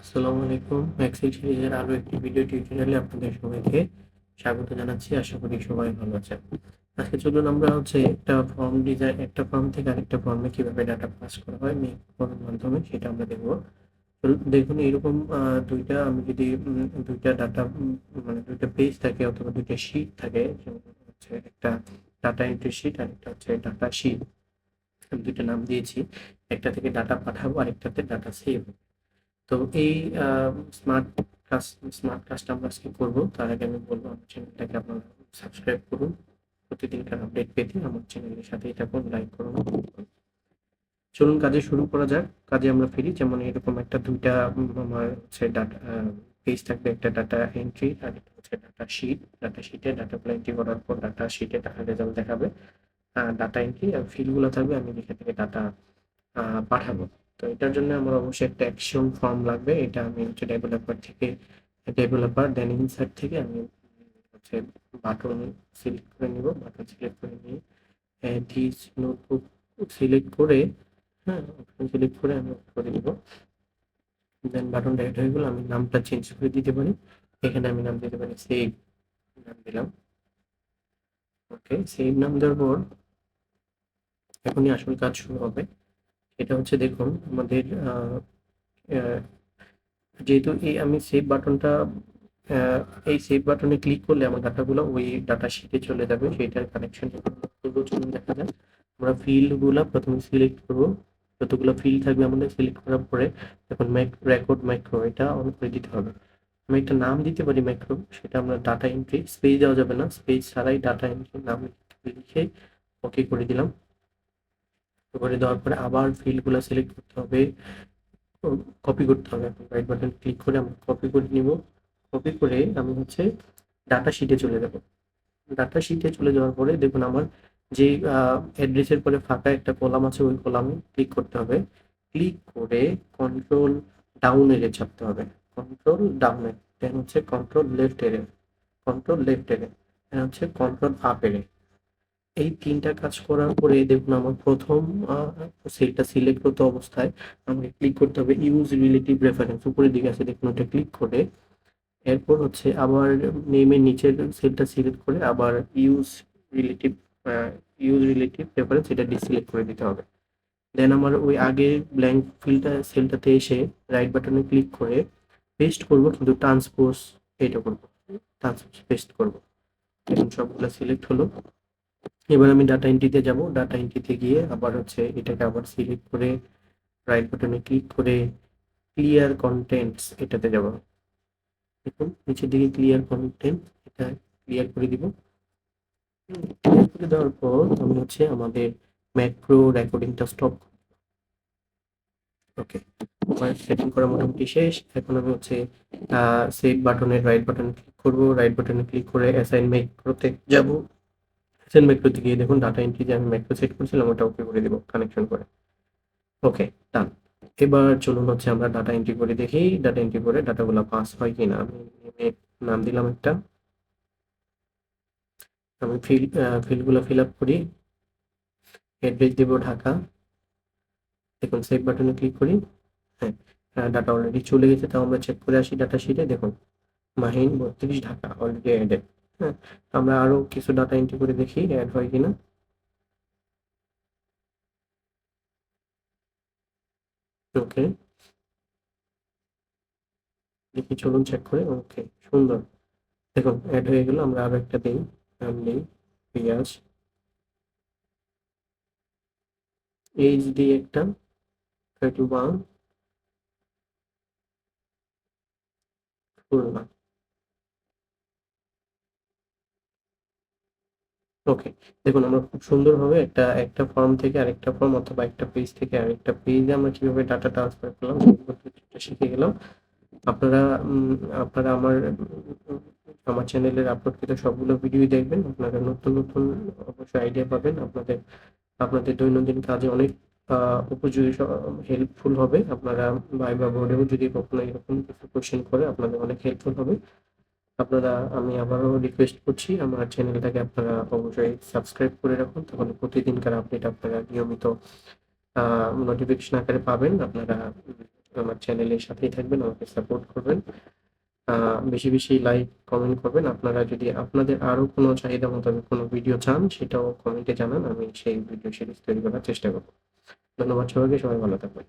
আসসালামু আলাইকুম। এক্সেল সিরিজের আরও একটি ভিডিও টিউটোরিয়ালে আপনাদের সবাইকে স্বাগত জানাচ্ছি। আশা করি সবাই ভালো আছেন। আজকে চলুন আমরা হচ্ছে একটা ফর্ম ডিজাইন একটা ফর্ম থেকে আরেকটা ফর্মে কীভাবে ডাটা পাস করা হয় মেক ফর্মের মাধ্যমে সেটা আমরা দেখব। দেখুন এরকম দুইটা, আমি যদি দুইটা ডাটা মানে দুইটা পেজ থাকে অথবা দুইটা শিট থাকে হচ্ছে একটা ডাটা এন্ট্রি শিট আর একটা হচ্ছে ডাটা শিট দুইটা নাম দিয়েছি। একটা থেকে ডাটা পাঠাবো আর একটাতে ডাটা সেভ তো এই স্মার্ট ক্লাস স্মার্ট ক্লাসটা আমরা আজকে করব। তার আগে আমি বলব, আমার চ্যানেলটাকে আপনারা সাবস্ক্রাইব করুন। প্রতিদিনকার আপডেট পেতে আমার চ্যানেলের সাথেই থাকুন লাইক করুন। চলুন, কাজে শুরু করা যাক। কাজে আমরা ফিরি, যেমন এরকম একটা দুইটা আমার হচ্ছে ডাটা পেজ থাকবে, একটা ডাটা এন্ট্রি আর একটা হচ্ছে ডাটা শিট ডাটা শিটে ডাটাগুলো এন্ট্রি করার পর ডাটা শিটে টাকা রেজাল্ট দেখাবে। ডাটা এন্ট্রি আর ফিল্ডগুলো থাকবে, আমি যেখান থেকে ডাটা পাঠাবো। তো এটার জন্য আমার অবশ্যই একটা অ্যাকশন ফর্ম লাগবে। এটা আমি হচ্ছে ডেভেলপার থেকে ডেভেলপার দেন ইনসার্ট থেকে আমি হচ্ছে বাটন সিলেক্ট করে নিব। বাটন সিলেক্ট করে নিয়ে দিস নোটবুক সিলেক্ট করে হ্যাঁ সিলেক্ট করে আমি করে দিব দেন বাটন ডাইরেক্ট হয়ে গেল, আমি নামটা চেঞ্জ করে দিতে পারি। এখানে আমি নাম দিতে পারি সেভ নাম দিলাম। ওকে সেভ নাম দেওয়ার পর এখনই আসল কাজ শুরু হবে। এটা হচ্ছে দেখুন, আমাদের যেহেতু এই আমি সেভ বাটনটা এই সেভ বাটনে ক্লিক করলে আমার ডাটাগুলো ওই ডাটা শিটে চলে যাবে, সেইটার কানেকশন চলুন দেখা যায় আমরা ফিল্ডগুলো প্রথমে সিলেক্ট করব, যতগুলো ফিল্ড থাকবে আমাদের সিলেক্ট করার পরে এখন ম্যাক রেকর্ড মাইক্রো এটা অন করে দিতে হবে। আমি একটা নাম দিতে পারি মাইক্রো সেটা আমরা ডাটা এন্ট্রি স্পেস দেওয়া যাবে না স্পেস ছাড়াই ডাটা এন্ট্রি নাম লিখে ওকে করে দিলাম। করে দেওয়ার পরে আবার ফিল্ডগুলো সিলেক্ট করতে হবে। কপি করতে হবে। রাইট বাটন ক্লিক করে আমি কপি করে নিব। কপি করে আমি হচ্ছে ডাটা শিটে চলে যাব। ডাটা শিটে চলে যাওয়ার পরে দেখুন আমার যে অ্যাড্রেসের পরে ফাঁকা একটা কলাম আছে, ওই কলামে ক্লিক করতে হবে। ক্লিক করে কন্ট্রোল ডাউন এরে চাপতে হবে। কন্ট্রোল ডাউনে দেন হচ্ছে control left arrow control left arrow দেন হচ্ছে কন্ট্রোল আপ এরে এই তিনটা কাজ করার পরে দেখুন আমার প্রথম সেলটা সিলেক্ট করতে অবস্থায় আমাকে ক্লিক করতে হবে ইউজ রিলেটিভ রেফারেন্স উপরের দিকে আছে, দেখুন ওটা ক্লিক করে। এরপর হচ্ছে আবার নেমের নিচের সেলটা সিলেক্ট করে আবার use relative use relative reference এটা ডিসিলেক্ট করে দিতে হবে। দেন আমার ওই আগে ব্ল্যাঙ্ক ফিল্ডটা সেলটাতে এসে রাইট বাটনে ক্লিক করে পেস্ট করব, কিন্তু ট্রান্সপোজ এটা করব। ট্রান্সপোজ পেস্ট করব। এখন সবগুলো সিলেক্ট হলো। এবার আমি ডাটা এন্ট্রিতে যাব। ডাটা এন্ট্রিতে গিয়ে আবার হচ্ছে এটাকে আবার সিলেক্ট করে রাইট বাটনে ক্লিক করে ক্লিয়ার কন্টেন্টস এটাতে যাব। দেখুন, নিচের দিকে ক্লিয়ার কন্টেন্ট এটা ক্লিয়ার করে দিব। ক্লিয়ার করে দেওয়ার পর আমি হচ্ছে আমাদের ম্যাক্রো রেকর্ডিংটা স্টপ ওকে আমার সেটিং করা মোটামুটি শেষ। এখন আমি হচ্ছে সেভ বাটনের রাইট বাটনে ক্লিক করব। রাইট বাটনে ক্লিক করে অ্যাসাইন করতে যাব। অ্যাসাইন ম্যাক্রোতে গিয়ে দেখুন ডাটা এন্ট্রি যে আমি ম্যাক্রো সেট করেছিলাম, ওটা ওকে করে দিব কানেকশন করে। ওকে ডান এবার চলুন হচ্ছে আমরা ডাটা এন্ট্রি করে দেখি ডাটা এন্ট্রি করে ডাটাগুলো পাস হয় কিনা। আমি নাম দিলাম একটা। আমি ফিল ফিল্ডগুলো ফিল আপ করি। অ্যাড্রেস দেবো ঢাকা। দেখুন সেভ বাটনে ক্লিক করি। হ্যাঁ ডাটা অলরেডি চলে গেছে, তাও আমরা চেক করে আসি ডাটা শিটে দেখুন, মাহিন বত্রিশ ঢাকা অলরেডি অ্যাডেড হ্যাঁ আমরা আরও কিছু ডাটা এন্ট্রি করে দেখি অ্যাড হয় কিনা। ওকে দেখি, চলুন চেক করে। ওকে সুন্দর। দেখুন অ্যাড হয়ে গেল, আমরা আরও একটা দিই। নাম দিই পেঁয়াজ এইচডি একটা থার্টি ওয়ান খুলনা ওকে দেখুন, আমরা খুব সুন্দরভাবে একটা একটা ফর্ম থেকে আরেকটা ফর্ম অথবা একটা পেজ থেকে আরেকটা পেজে আমরা কীভাবে ডাটা ট্রান্সফার করলাম শিখে গেলাম। আপনারা আপনারা আমার আমার চ্যানেলের আপলোডকৃত সবগুলো ভিডিও দেখবেন। আপনারা নতুন নতুন অবশ্যই আইডিয়া পাবেন। আপনাদের আপনাদের দৈনন্দিন কাজে অনেক উপযোগী হেল্পফুল হবে। আপনারা ভাইবা বোর্ডেও যদি কখনো এরকম কিছু কোশ্চেন করে, আপনাদের অনেক হেল্পফুল হবে। আপনারা, আমি আবারও রিকোয়েস্ট করছি, আমার চ্যানেলটাকে আপনারা অবশ্যই সাবস্ক্রাইব করে রাখুন, তাহলে প্রতিদিনকার আপডেট আপনারা নিয়মিত নোটিফিকেশন আকারে পাবেন। আপনারা আমার চ্যানেলের সাথেই থাকবেন, আমাকে সাপোর্ট করবেন। বেশি বেশি লাইক কমেন্ট করবেন। আপনারা যদি আপনাদের আরও কোনো চাহিদা মোতাবেক কোনো ভিডিও চান, সেটাও কমেন্টে জানান, আমি সেই ভিডিও সিরিজ তৈরি করার চেষ্টা করব। ধন্যবাদ সবাইকে, সবাই ভালো থাকবেন।